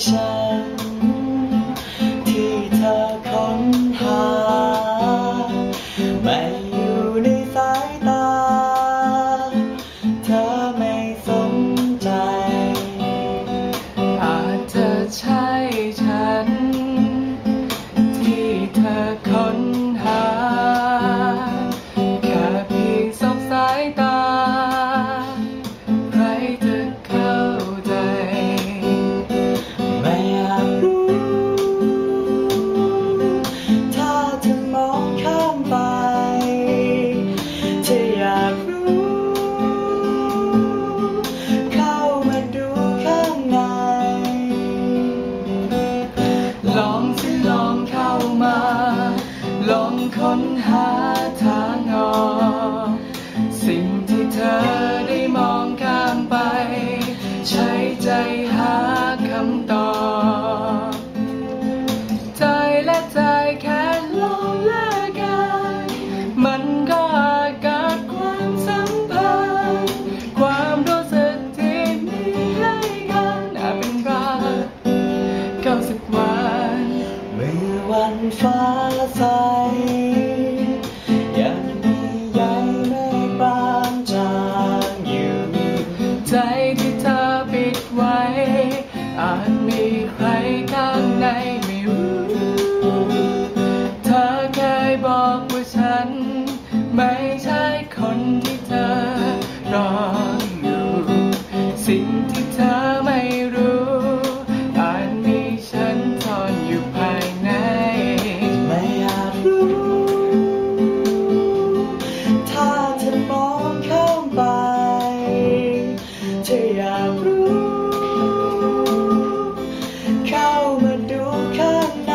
shine. day ที่อยากรู้ เข้ามาดูข้างใน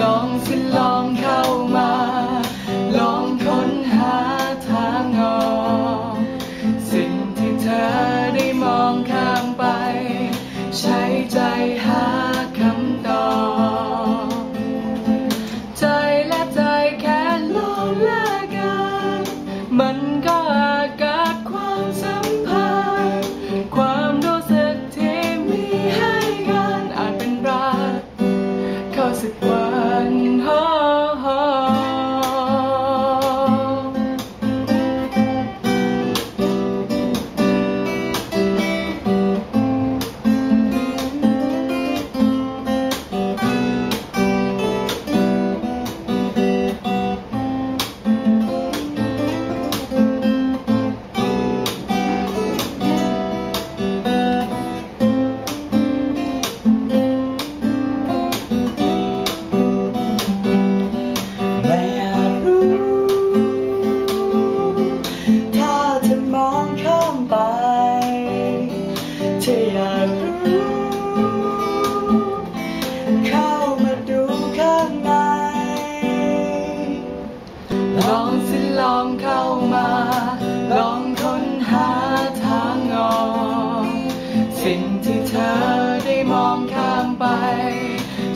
ลองสิลองเข้ามา ลองค้นหาทางออกสิ่งที่เธอได้มองข้างไป ใช้ใจหาคำตอบ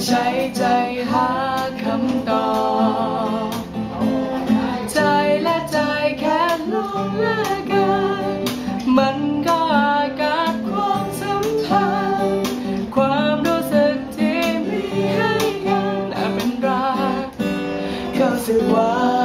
ใช้ใจหาคำตอบใจและใจแค่ลองแลกกัน มันก็อาจกัดความสัมพันธ์ความรู้สึกที่มีให้กันอาจเป็นรักเข้าสักว่า